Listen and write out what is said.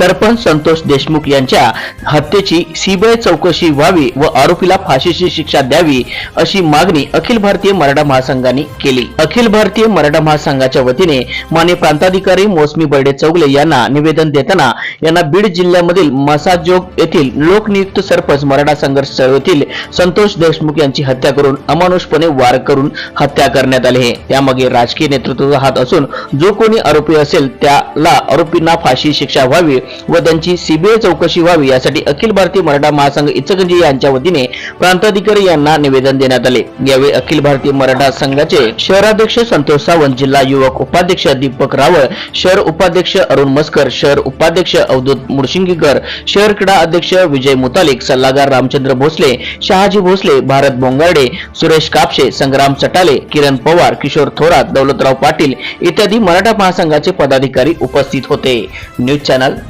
सरपंच संतोष देशमुख यांच्या हत्येची सीबीआय चौकशी व्हावी व आरोपीला फाशीची शिक्षा द्यावी अशी मागणी अखिल भारतीय मराठा महासंघाने केली. अखिल भारतीय मराठा महासंघाच्या वतीने माने प्रांताधिकारी मोसमी बर्डे चौगले यांना निवेदन देताना यांना बीड जिल्ह्यामधील मसाजोग येथील लोकनियुक्त सरपंच मराठा संघर्ष चळवळीतील संतोष देशमुख यांची हत्या करून अमानुषपणे वार करून हत्या करण्यात आली आहे. त्यामागे राजकीय नेतृत्वाचा हात असून जो कोणी आरोपी असेल त्याला आरोपींना फाशी शिक्षा व्हावी व त्यांची सीबीआय चौकशी व्हावी यासाठी अखिल भारतीय मराठा महासंघ इचकंजी यांच्या वतीने प्रांताधिकारी यांना निवेदन देण्यात आले. यावेळी अखिल भारतीय मराठा संघाचे शहराध्यक्ष संतोष सावंत जिल्हा युवक उपाध्यक्ष दीपक रावळ शहर उपाध्यक्ष अरुण मस्कर शहर उपाध्यक्ष अवधूत मुडशिंगीकर शहर क्रीडा अध्यक्ष विजय मुतालिक सल्लागार रामचंद्र भोसले शहाजी भोसले भारत बोंगारडे सुरेश कापशे संग्राम चटाले किरण पवार किशोर थोरात दौलतराव पाटील इत्यादी मराठा महासंघाचे पदाधिकारी उपस्थित होते. News channel